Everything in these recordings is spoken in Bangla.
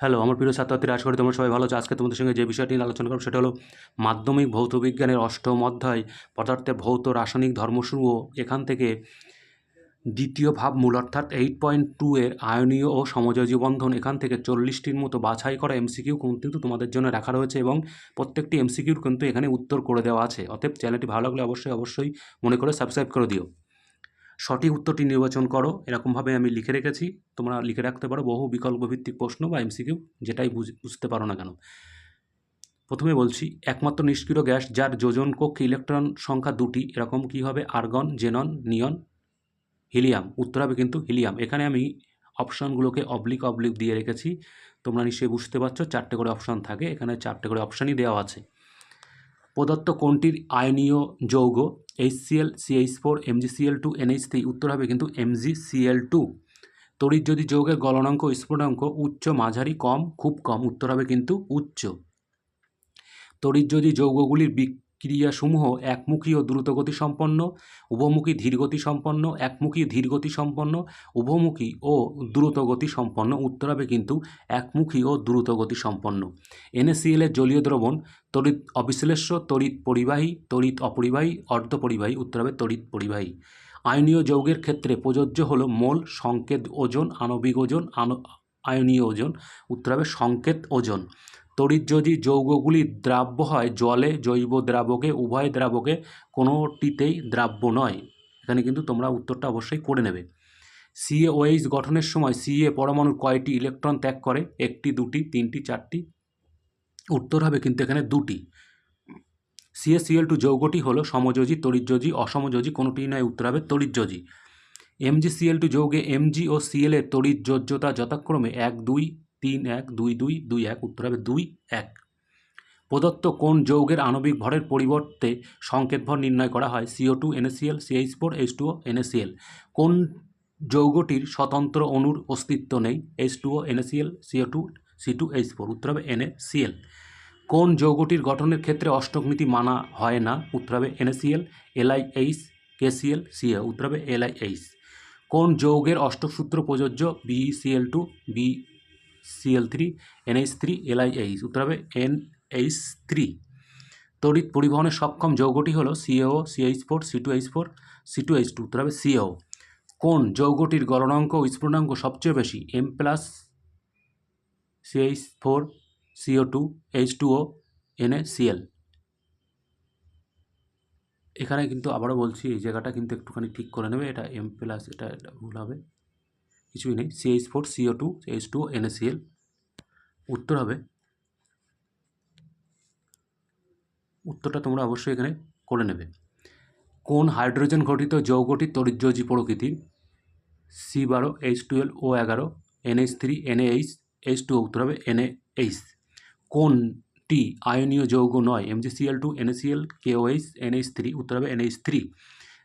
হ্যালো, আমার প্রিয় ছাত্রছাত্রীরা আশা করি তোমরা সবাই ভালো আছো। আজকে তোমাদের সঙ্গে যে বিষয়টি নিয়ে আলোচনা করব সেটা হলো মাধ্যমিক ভৌতবিজ্ঞানের অষ্টম অধ্যায় পদার্থের ভৌত রাসায়নিক ধর্মসমূহ এখান থেকে দ্বিতীয় ভাবমূল, অর্থাৎ এইট পয়েন্ট টু এর আয়নীয় ও সমযোজী বন্ধন এখান থেকে চল্লিশটির মতো বাছাই করা এমসিকিউ কিন্তু তোমাদের জন্য রাখা রয়েছে এবং প্রত্যেকটি এমসিকিউর কিন্তু এখানে উত্তর করে দেওয়া আছে। অতএব চ্যানেলটি ভালো লাগলে অবশ্যই অবশ্যই মনে করে সাবস্ক্রাইব করে দিও। সঠিক উত্তরটি নির্বাচন করো। এরকমভাবে আমি লিখে রেখেছি। তোমরা লিখে রাখতে পারো বহু বিকল্প ভিত্তিক প্রশ্ন বা এমসিকিউ যেটাই বুঝ- বুঝতে পারো না কেন। প্রথমে বলছি, একমাত্র নিষ্ক্রিয় গ্যাস যার যোজন কক্ষে ইলেকট্রন সংখ্যা দুটি, এরকম কি হবে? আর্গন, জেনন, নিয়ন? হিলিয়াম, উত্তর হবে কিন্তু হিলিয়াম। এখানে আমি অপশানগুলোকে অবলিক অবলিক দিয়ে রেখেছি। তোমরা নিশ্চয়ই বুঝতে পারছ, চারটে করে অপশান থাকে। এখানে চারটে করে অপশানই দেওয়া আছে। প্রদত্ত কোনটির আয়নীয় যৌগ? H HCl CH four MgCl two NH three উত্তর হবে কিন্তু এমজিসিএল টু তড়িৎ যদি যৌগের গলনাঙ্ক স্ফুটনাঙ্ক উচ্চ, মাঝারি, কম, খুব কম, উত্তর হবে কিন্তু উচ্চ। তড়িৎ যদি যৌগগুলির বিক্রিয়াসমূহ একমুখী ও দ্রুতগতি সম্পন্ন উভমুখী ধীরগতি সম্পন্ন একমুখী ধীরগতি সম্পন্ন উভমুখী ও দ্রুতগতি সম্পন্ন উত্তর হবে কিন্তু একমুখী ও দ্রুতগতি সম্পন্ন এনএসিএল এর জলীয় দ্রবণ, তড়িৎ অবিশ্লেষ্য, তড়িৎ পরিবাহী, তড়িৎ অপরিবাহী অর্ধপরিবাহী উত্তর হবে তড়িৎ পরিবাহী। আয়নীয় যৌগের ক্ষেত্রে প্রযোজ্য হল মোল, সংকেত ওজন, আণবিক ওজন আয়নীয় ওজন উত্তর হবে সংকেত ওজন। তড়িৎ যদি যৌগগুলি দ্রাব্য হয় জলে, জৈব দ্রাবকে, উভয় দ্রাবকে, কোনোটিতেই দ্রাব্য নয়। এখানে কিন্তু তোমরা উত্তরটা অবশ্যই করে নেবে। সিএওএইচ গঠনের সময় সিএ পরমাণুর কয়টি ইলেকট্রন ত্যাগ করে? একটি, দুটি, তিনটি, চারটি? উত্তর হবে কিন্তু এখানে দুটি। সিএসিএল টু যৌগটি হলো সমযোজী, তড়িৎযোজী, অসমযোজী কোনোটি নয়, উত্তর হবে তড়িৎযোজী। এমজিসিএল টু যৌগে এমজি ও সিএল এর তড়িৎ যোজ্যতা যথাক্রমে এক, দুই তিন এক দুই দুই দুই এক উত্তর হবে দুই এক। প্রদত্ত কোন যৌগের আণবিক ভরের পরিবর্তে সংকেত ভর নির্ণয় করা হয়? CO two NaCl CH four H two NaCl কোন যৌগটির স্বতন্ত্র অণুর অস্তিত্ব নেই? H two NaCl CO two C two H four উত্তর হবে এনএসিএল কোন যৌগটির গঠনের ক্ষেত্রে অষ্টক নীতি মানা হয় না? উত্তর হবে এনএসিএল এলআইএইচ কেসিএল সিএ উত্তর হবে এলআইএইচ কোন যৌগের অষ্টক সূত্র প্রযোজ্য BCl two B Cl three NH three LiH উত্তর হবে এনএইচ থ্রি তড়িৎ পরিবহনের সক্ষম যৌগটি হলো CaO CH four C two H four C two H two উত্তর হবে সিএও কোন যৌগটির গলনাঙ্ক ও স্ফুটনাঙ্ক সবচেয়ে বেশি? M plus CH four CO two H two O Na Cl এখানে কিন্তু আবারও বলছি, এই জায়গাটা কিন্তু একটুখানি ঠিক করে নেবে, এটা এম প্লাস এটা এটা ভুল হবে। কিছুই নেই CH four CO two H two NaCl উত্তর হবে। উত্তরটা তোমরা অবশ্যই এখানে করে নেবে। কোন হাইড্রোজেন ঘটিত যৌগটি তড়িৎযোজী প্রকৃতির? সি বারো এইচ টুয়েলভ ও এগারো NH three NH H two উত্তর হবে এনএইচ কোনটি আয়নীয় যৌগ নয়? MgCl two NaCl KOH NH three উত্তর হবে এনএইচ থ্রি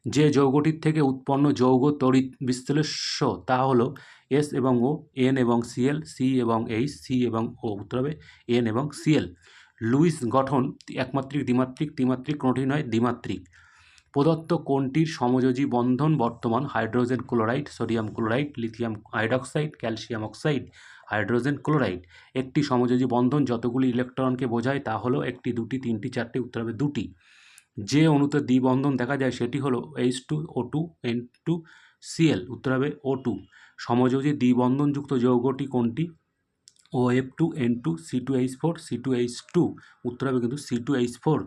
যে যৌগটির থেকে উৎপন্ন যৌগ তড়িৎ বিশ্লেষ্য তা হলো এস এবং ও, এন এবং সিএল, সি এবং এইচ, সি এবং ও, উত্তর হবে এন এবং সিএল। লুইস গঠন একমাত্রিক দ্বিমাত্রিক, ত্রিমাত্রিক কোনোটি নয়, দ্বিমাত্রিক। প্রদত্ত কোনটির সমযোজী বন্ধন বর্তমান? Hydrogen chloride, sodium chloride, lithium hydroxide, calcium oxide, hydrogen chloride. একটি সমযোজী বন্ধন যতগুলি ইলেকট্রনকে বোঝায় তা হলো একটি, দুটি, তিনটি, চারটি, উত্তর হবে দুটি। যে অণুতে দ্বিবন্ধন দেখা যায় সেটি হলো H two O two N two CL উত্তর হবে ও টু সমযোজী দ্বিবন্ধনযুক্ত যৌগটি কোনটি? O F two N two C two H four C two H two উত্তর হবে কিন্তু সি টু এইচ ফোর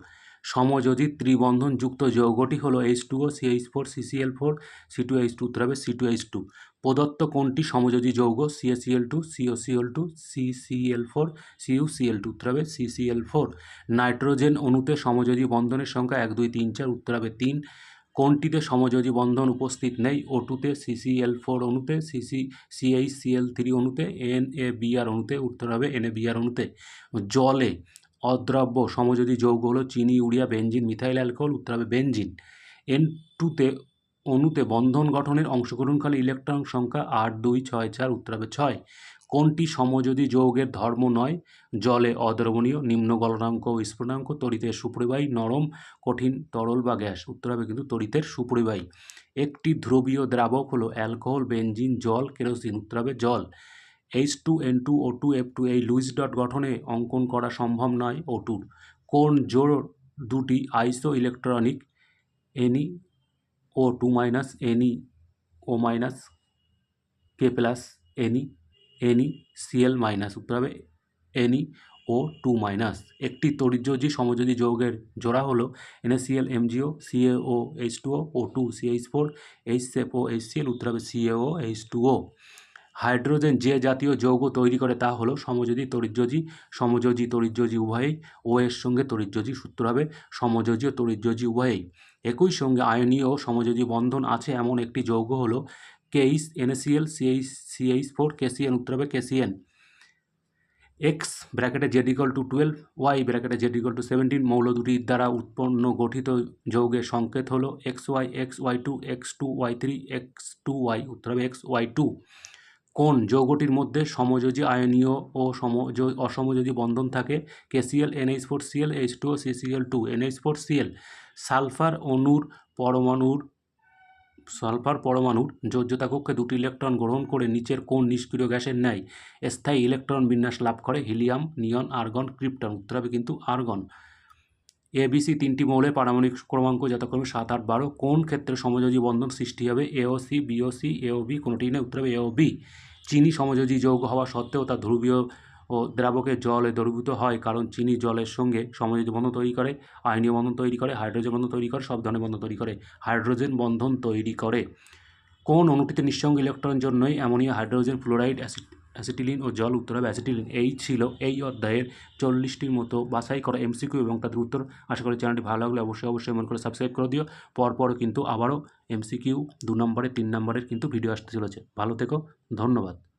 সমযোজী ত্রিবন্ধনযুক্ত যৌগটি হলো H two O C H four C CCl four C two H two উত্তর হবে সি টু এইচ টু প্রদত্ত কোনটি সমযোজী যৌগ? CaCl two CoCl two CCl four CuCl two উত্তর হবে সিসিএল ফোর নাইট্রোজেন অণুতে সমযোজী বন্ধনের সংখ্যা এক, দুই, তিন, চার উত্তর হবে তিন। কোনটিতে সমযোজী বন্ধন উপস্থিত নেই? ও টুতে সিসিএল ফোর অণুতে সিসি সিএইচ সিএল থ্রি অণুতে এন এ বিআর অণুতে উত্তর হবে এন এ বিআর অণুতে। জলে অদ্রব্য সমযোজী যৌগ হলো চিনি, ইউরিয়া বেঞ্জিন মিথাইল, অ্যালকোহল উত্তর হবে বেঞ্জিন এন টুতে অণুতে বন্ধন গঠনের অংশগ্রহণকারী ইলেকট্রন সংখ্যা আট, দুই, ছয়, চার উত্তর হবে ছয়। কোনটি সমযোজী যৌগের ধর্ম নয়? জলে অদ্রবণীয়, নিম্ন গলনাঙ্ক ও স্ফুটনাঙ্ক তড়িতের সুপরিবাহী, নরম, কঠিন, তরল বা গ্যাস। উত্তর হবে কিন্তু তড়িতের সুপরিবাহী। একটি ধ্রুবীয় দ্রাবক হলো অ্যালকোহল বেঞ্জিন জল, কেরোসিন উত্তর হবে জল। H two N two O two F two এই লুইস ডট গঠনে অঙ্কন করা সম্ভব নয় ও টুর কোন জোর দুটি isoelectronic Ne O two minus Ne O minus K plus Ne Ne Cl minus উত্তর হবে এনই ও টু মাইনাস একটি তরিজ্যোজি সমযোজী যৌগের জোড়া হলো NaCl MgO CaO H two O two CH four H safe ও এইচ সিএল উত্তর হবে CaO H two O hydrogen যে জাতীয় যৌগ তৈরি করে তা হলো সমযোজী তরিজ্যোজি সমযোজী তরিজ্যোজি উভয়েই। ও এর সঙ্গে তরিজ্যোজি সূত্র হবে সমযোজী ও তরিজ্যোজি উভয়েই। একই সঙ্গে আয়নীয় সমযোজী বন্ধন আছে এমন একটি যৌগ হলো case, NaCl, CH CH four, KCN, উত্তর হবে কেসিএন। এক্স ব্র্যাকেটে Z equal to twelve, Y ব্র্যাকেটে জেড ইকল টু সেভেন্টিন, মৌল দুটির দ্বারা উৎপন্ন গঠিত যৌগের সংকেত হলো X Y X Y two, X two Y three, X two Y, উত্তর হবে এক্স ওয়াই টু। কোন যৌগটির মধ্যে সমযোজী আয়নীয় ও সমজ, অসমযোজী বন্ধন থাকে? KCl, NH four, Cl, H two CCl two, NH four, Cl. Sulphur অণুর পরমাণুর, সালফার পরমাণুর যোজ্যতা কক্ষে দুটি ইলেকট্রন গ্রহণ করে নিচের কোন নিষ্ক্রিয় গ্যাসের ন্যায় স্থায়ী ইলেকট্রন বিন্যাস লাভ করে হিলিয়াম, নিয়ন, আর্গন, ক্রিপ্টন। উত্তর হবে কিন্তু আর্গন। এবিসি তিনটি মৌলের পারমাণবিক ক্রমাঙ্ক যথাক্রমে সাত, আট, বারো কোন ক্ষেত্রে সমযোজী বন্ধন সৃষ্টি হবে। এওসি বিওসি এওবি কোনোটি নেই। উত্তর হবে এওবি চিনি সমযোজী যৌগ হওয়া সত্ত্বেও তা ধ্রুবীয় ও দ্রাবকে জলে দ্রবীভূত হয় কারণ চিনি জলের সঙ্গে সমযোজী বন্ধন তৈরি করে, আয়নীয় বন্ধন তৈরি করে, হাইড্রোজেন বন্ধন তৈরি করে, সব ধরনের বন্ধন তৈরি করে, হাইড্রোজেন বন্ধন তৈরি করে। কোন অণুটিতে নিঃসঙ্গ ইলেকট্রন জন্যই ammonia, hydrogen, fluoride, acid, acetylene ও জল উত্তর হবে। অ্যাসিটিলিন এই ছিল এই অধ্যায়ের চল্লিশটির মতো বাছাই করা এমসিকিউ এবং তাদের উত্তর। আশা করি চ্যানেলটি ভালো লাগলে অবশ্যই অবশ্যই মনে করে সাবস্ক্রাইব করে দিও। পরপর কিন্তু আবারও এমসিকিউ দু নম্বরের তিন নম্বরের কিন্তু ভিডিও আসতে চলেছে। ভালো থেকো, ধন্যবাদ।